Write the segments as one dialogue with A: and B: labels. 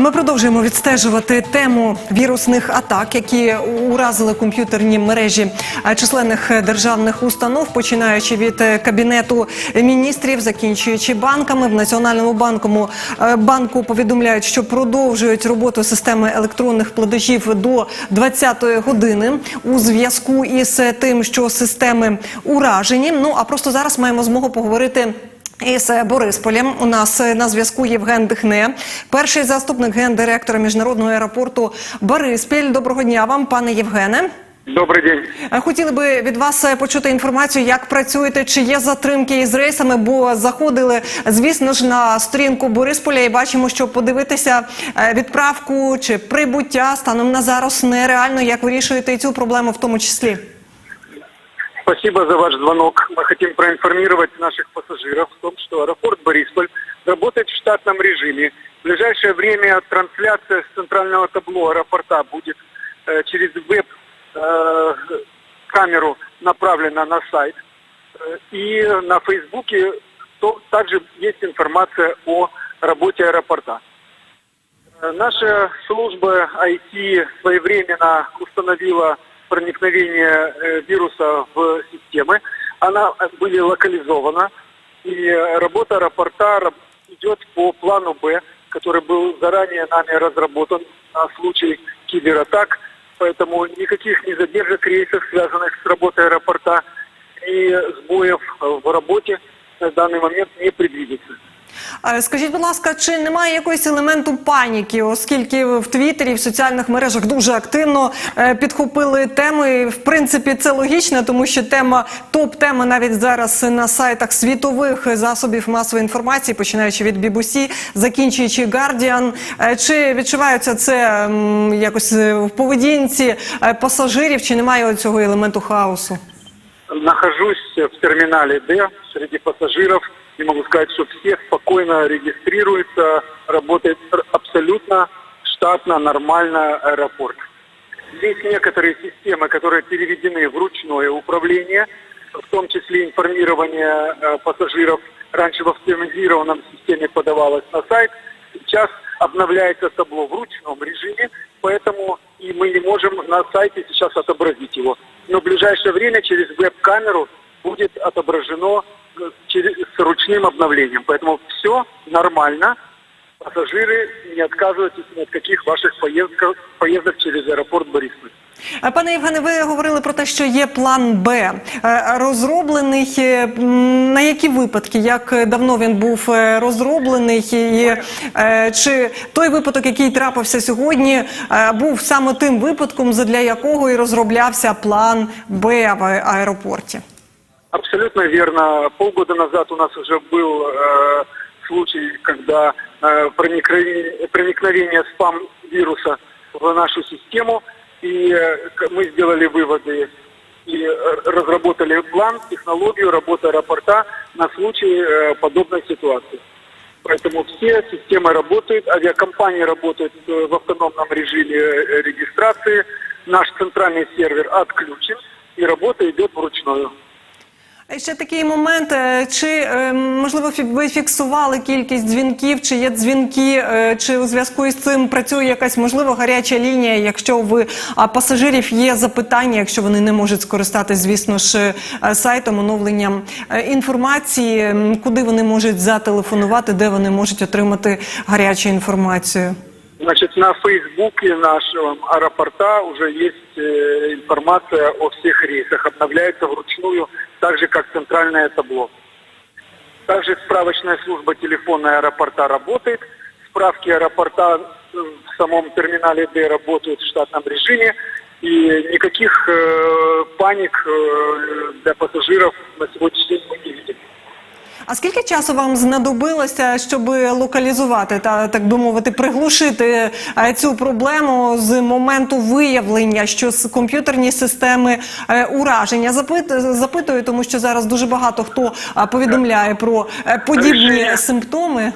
A: Ми продовжуємо відстежувати тему вірусних атак, які уразили комп'ютерні мережі е, численних державних установ, починаючи від е, кабінету міністрів, закінчуючи банками. В національному банку банку повідомляють, що продовжують роботу системи електронних платежів до 20-ї години у зв'язку із тим, що системи уражені. Ну а просто зараз маємо змогу поговорити. Із Борисполем у нас на зв'язку Євген Дихне, перший заступник гендиректора міжнародного аеропорту Бориспіль. Доброго дня вам, пане Євгене.
B: Добрий день.
A: Хотіли би від вас почути інформацію, як працюєте, чи є затримки із рейсами, бо заходили, звісно ж, на сторінку Борисполя і бачимо, що подивитися е, відправку чи прибуття станом на зараз нереально. Як вирішуєте цю проблему в тому числі?
B: Спасибо за ваш звонок. Мы хотим проинформировать наших пассажиров в том, что аэропорт Борисполь работает в штатном режиме. В ближайшее время трансляция с центрального табло аэропорта будет э, через веб-камеру направлена на сайт. Э, и на Фейсбуке то, также есть информация о работе аэропорта. Э, Наша служба IT своевременно установила проникновение э, вируса в системы. Она э, были локализована. И э, работа аэропорта идет по плану Б, который был заранее нами разработан на случай кибератак. Поэтому никаких не задержек рейсов, связанных с работой аэропорта, и сбоев в работе на данный момент не предвидится.
A: Скажіть, будь ласка, чи немає якогось елементу паніки, оскільки в Твіттері, в соціальних мережах дуже активно е, підхопили тему. І, в принципі, це логічно, тому що тема топ-тема навіть зараз на сайтах світових засобів масової інформації, починаючи від BBC, закінчуючи Guardian. Е, Чи відчувається це якось е, в поведінці пасажирів, чи немає цього елементу хаосу?
B: Нахожусь в терминале Д среди пассажиров и могу сказать, что все спокойно регистрируются, работает абсолютно штатно, нормально аэропорт. Здесь некоторые системы, которые переведены в ручное управление, в том числе информирование э, пассажиров раньше в автоматизированном системе подавалось на сайт, сейчас обновляется табло в ручном режиме, поэтому и мы не можем на сайте сейчас отобразить его. Но в ближайшее время через веб-камеру будет отображено с ручным обновлением. Поэтому все нормально. Пассажиры, не отказывайтесь ни от каких ваших поездков, поездок через аэропорт Борисполь.
A: Е, Пане Євгене, ви говорили про те, що є план Б Е, розроблений. е, м, На які випадки? Як давно він був е, розроблений? І е, чи той випадок, який трапився сьогодні, е, був саме тим випадком, задля якого і розроблявся план Б в аеропорті?
B: Абсолютно верно. Полгода назад у нас уже был э, случай, когда э, проникновение, проникновение спам-вируса в нашу систему, и э, к- мы сделали выводы и э, разработали план, технологию работы аэропорта на случай э, подобной ситуации. Поэтому все системы работают, авиакомпании работают э, в автономном режиме э, регистрации, наш центральный сервер отключен, и работа идет вручную.
A: Ще такий момент, е, чи е, можливо ви фіксували кількість дзвінків, чи є дзвінки, е, чи у зв'язку із цим працює якась можливо гаряча лінія, якщо в а, пасажирів є запитання, якщо вони не можуть скористатися, звісно ж, сайтом, оновленням інформації, куди вони можуть зателефонувати, де вони можуть отримати гарячу інформацію?
B: Значит, на Фейсбуке нашего аэропорта уже есть э, информация о всех рейсах, обновляется вручную, так же как центральное табло. Также справочная служба телефона аэропорта работает, справки аэропорта в самом терминале Д работают в штатном режиме, и никаких э, паник э, для пассажиров на сегодняшний день не видим.
A: А скільки часу вам знадобилося, щоб локалізувати та так би мовити, приглушити е, цю проблему з моменту виявлення, що з комп'ютерні системи е, ураження? Запит, запитую, тому що зараз дуже багато хто е, повідомляє про е, подібні
B: Рішення.
A: симптоми.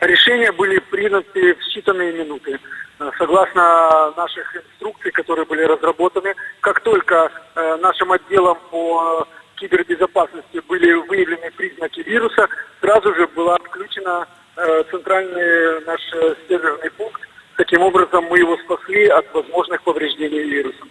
B: Решения были приняты в считанные минуты. Э, Согласно наших инструкций, которые были разработаны, как только э, нашим отделом по кибербезопасности были выявлены признаки вируса, сразу же была отключена е, центральный наш северный пункт. Таким образом мы его спасли от возможных повреждений вирусом.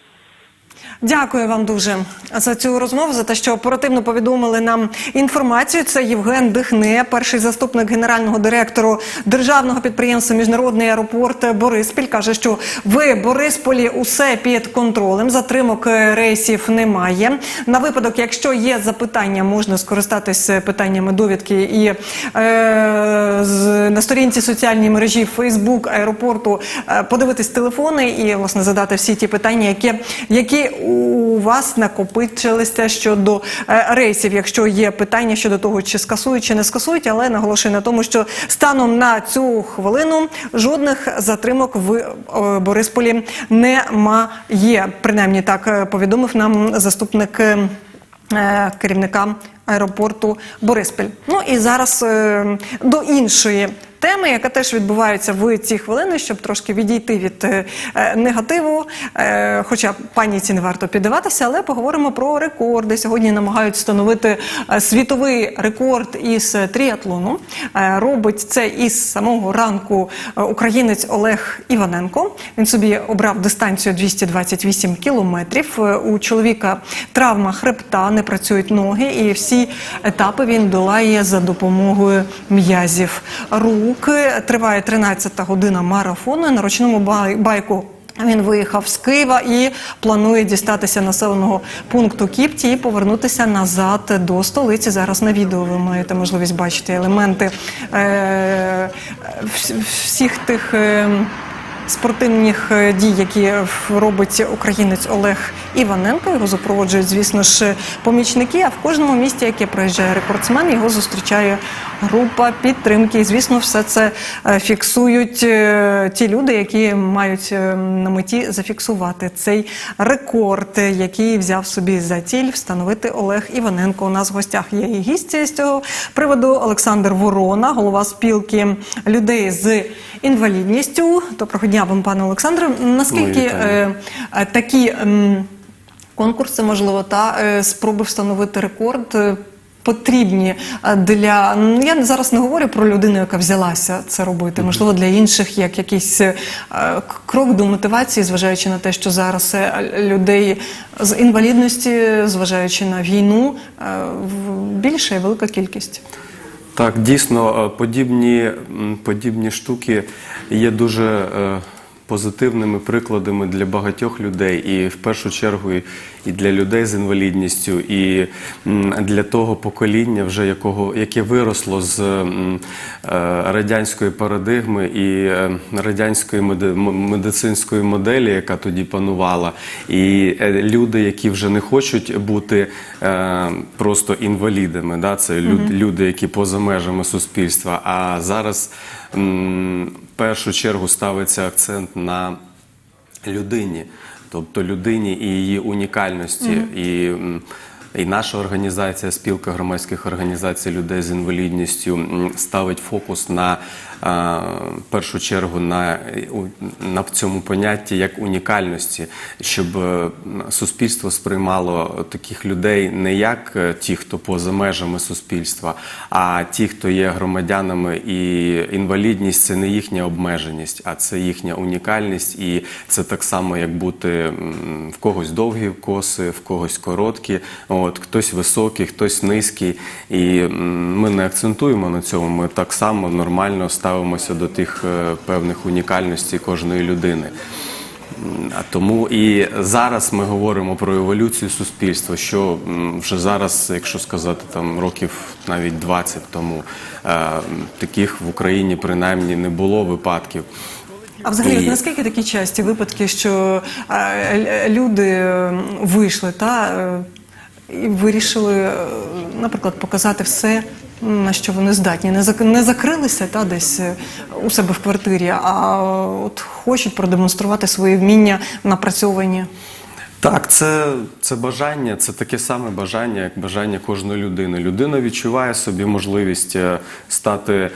A: Дякую вам дуже за цю розмову, за те, що оперативно повідомили нам інформацію. Це Євген Дихне, перший заступник генерального директору державного підприємства Міжнародний аеропорт Бориспіль. каже, що в Борисполі усе під контролем. Затримок е, рейсів немає. На випадок, якщо є запитання, можна скористатись питаннями довідки і е, з, на сторінці соціальній мережі Facebook аеропорту е, подивитись телефони і власне задати всі ті питання, які, які у вас накопичилися щодо е, рейсів, якщо є питання щодо того, чи скасують, чи не скасують, але наголошую на тому, що станом на цю хвилину жодних затримок в е, Борисполі немає. Принаймні так е, повідомив нам заступник. Керівника аеропорту Бориспіль. Ну і зараз е, до іншої теми, яка теж відбувається в ці хвилини, щоб трошки відійти від е, е, негативу. Хоча паніці не варто піддаватися, але поговоримо про рекорди. Сьогодні намагають встановити світовий рекорд із тріатлону. Робить це із самого ранку українець Олег Іваненко. Він собі обрав дистанцію 228 кілометрів. У чоловіка травма хребта, не працюють ноги, і всі етапи він долає за допомогою м'язів рук. Триває 13-та година марафону. На ручному байку. Він виїхав з Києва і планує дістатися населеного пункту Кіпті і повернутися назад до столиці. Зараз на відео ви маєте можливість бачити елементи е- всіх тих. Е- спортивних е, дій, які робить українець Олег Іваненко. Його супроводжують, звісно ж, помічники. А в кожному місті, яке проїжджає рекордсмен, його зустрічає група підтримки. І, звісно, все це е, фіксують е, ті люди, які мають на меті зафіксувати цей рекорд, який взяв собі за ціль встановити Олег Іваненко. У нас в гостях є і гість з цього приводу Олександр Ворона, голова спілки людей з інвалідністю. Доброго дня вам, пане Олександре. Наскільки е, е, такі ем, конкурси, можливо, та е, спроби встановити рекорд. е, Потрібні е, для ну, я зараз не говорю про людину, яка взялася це робити. Можливо, для інших як якийсь е, крок до мотивації, зважаючи на те, що зараз е, людей з інвалідності, зважаючи на війну, е, в- більша і велика кількість.
C: Так, дійсно, е, подібні, подібні штуки є дуже е, позитивними прикладами для багатьох людей, і в першу чергу і- для людей з інвалідністю, і для того покоління, вже якого яке виросло з е, радянської парадигми і е, радянської медицинської моделі, яка тоді панувала, і е, люди, які вже не хочуть бути просто інвалідами, да, це люди, які поза межами суспільства. А зараз першу чергу ставиться акцент на людині, тобто людині і її унікальності. Mm -hmm. і наша організація, спілка громадських організацій людей з інвалідністю, ставить фокус на першу чергу на, е, на цьому понятті як унікальності, щоб е, суспільство сприймало таких людей не як е, ті, хто поза межами суспільства, а ті, хто є громадянами, і інвалідність це не їхня обмеженість, а це їхня унікальність, і це так само, як бути в когось довгі коси, в когось короткі, от хтось високий, хтось низький. І ми не акцентуємо на цьому. Ми так само нормально ставимося до тих е, певних унікальностей кожної людини. А тому і зараз ми говоримо про еволюцію суспільства, що вже зараз, якщо сказати там років навіть 20 тому, е, таких в Україні принаймні не було випадків.
A: А взагалі,
C: І-
A: наскільки такі часті випадки, що е, люди вийшли та і вирішили, е, наприклад, показати все, на що вони здатні, не не закрилися та десь е, у себе в квартирі, а от хочуть продемонструвати свої вміння напрацьовані.
C: Так, це, це бажання, це таке саме бажання, як бажання кожної людини. Людина відчуває собі можливість е, стати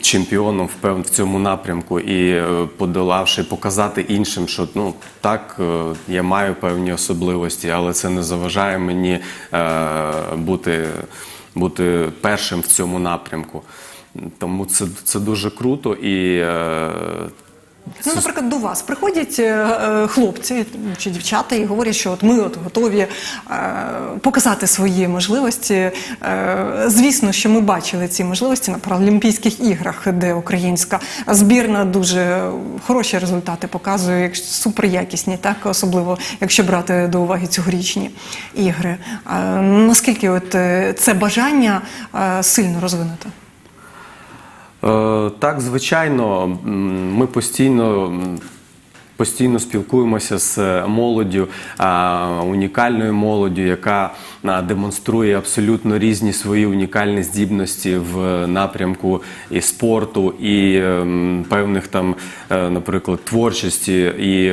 C: чемпіоном в цьому напрямку і е, подолавши, показати іншим, що ну так е, я маю певні особливості, але це не заважає мені бути, бути першим в цьому напрямку. Тому це, це дуже круто і. Е,
A: Ну, наприклад, до вас приходять е, е, хлопці чи дівчата і говорять, що от ми от готові е, показати свої можливості. Е, звісно, що ми бачили ці можливості на Паралімпійських іграх, де українська збірна дуже хороші результати показує, суперякісні, так особливо якщо брати до уваги цьогорічні ігри. Е, наскільки от е, це бажання е, сильно розвинуто?
C: Е, Так, звичайно, ми постійно. Постійно спілкуємося з молоддю, унікальною молоддю, яка демонструє абсолютно різні свої унікальні здібності в напрямку і спорту, і певних там, е, наприклад, творчості і.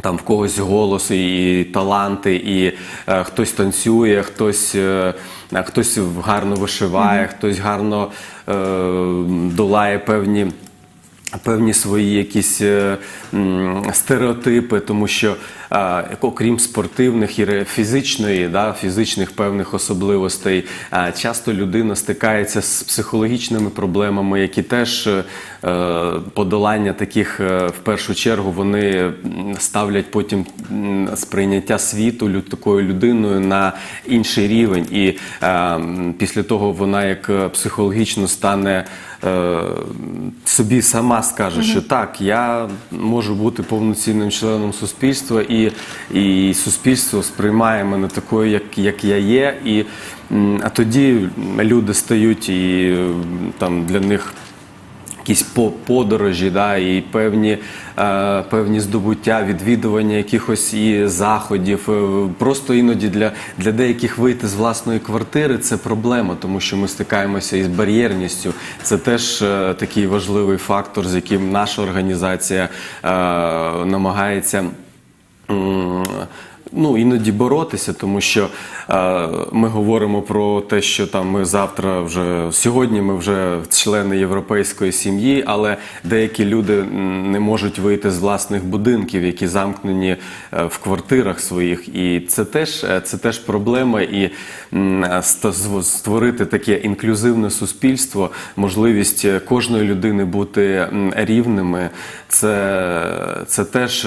C: Там в когось голос і таланти, і е, хтось танцює, хтось, е, хтось гарно вишиває, хтось гарно е, долає певні. Певні свої якісь е, м, стереотипи, тому що окрім спортивних і фізичної, да, фізичних певних особливостей, часто людина стикається з психологічними проблемами, які теж е, е, подолання таких е, в першу чергу вони ставлять потім сприйняття світу такою людиною на інший рівень. І після того вона як психологічно стане собі сама скаже, що так, я можу бути повноцінним членом суспільства, і, і суспільство сприймає мене такою, як, як я є. І, а тоді люди стають і там для них якісь по- подорожі, да, і певні, е, певні здобуття, відвідування якихось і заходів. Е, Просто іноді для, для деяких вийти з власної квартири це проблема, тому що ми стикаємося із бар'єрністю. Це теж е, такий важливий фактор, з яким наша організація е, намагається. Ну, іноді боротися, тому що е, ми говоримо про те, що там ми завтра вже сьогодні ми вже члени європейської сім'ї, але деякі люди не можуть вийти з власних будинків, які замкнені е, в квартирах своїх. І це теж е, це теж проблема. І створити таке інклюзивне суспільство, можливість е, кожної людини бути рівними. Це, це теж.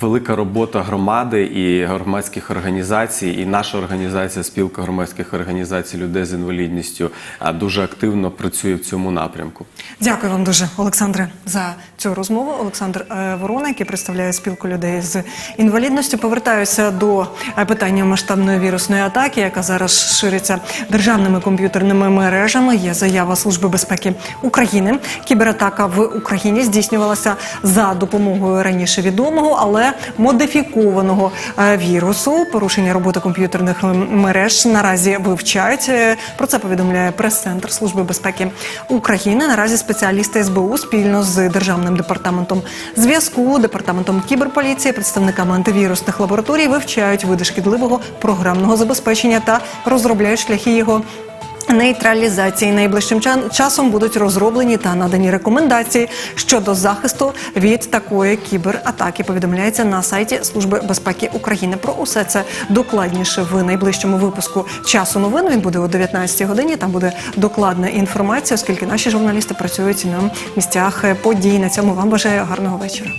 C: Велика робота громади і громадських організацій, і наша організація спілка громадських організацій людей з інвалідністю дуже активно працює в цьому напрямку.
A: Дякую вам дуже, Олександре, за цю розмову. Олександр е, Ворона, який представляє спілку людей з інвалідністю. Повертаюся до е, питання масштабної вірусної атаки, яка зараз шириться державними комп'ютерними мережами. Є заява Служби безпеки України. Кібератака в Україні здійснювалася за допомогою раніше відомого, але модифікованого е, вірусу. Порушення роботи комп'ютерних мереж наразі вивчають. Е, Про це повідомляє прес-центр Служби безпеки України. Наразі спеціалісти СБУ спільно з державним департаментом зв'язку, департаментом кіберполіції, представниками антивірусних лабораторій вивчають види шкідливого програмного забезпечення та розробляють шляхи його. Нейтралізації найближчим ча- часом будуть розроблені та надані рекомендації щодо захисту від такої кібератаки. Повідомляється на сайті Служби безпеки України. Про усе це докладніше в найближчому випуску часу новин. Він буде о 19 годині. Там буде докладна інформація, оскільки наші журналісти працюють на місцях подій. На цьому вам бажаю гарного вечора.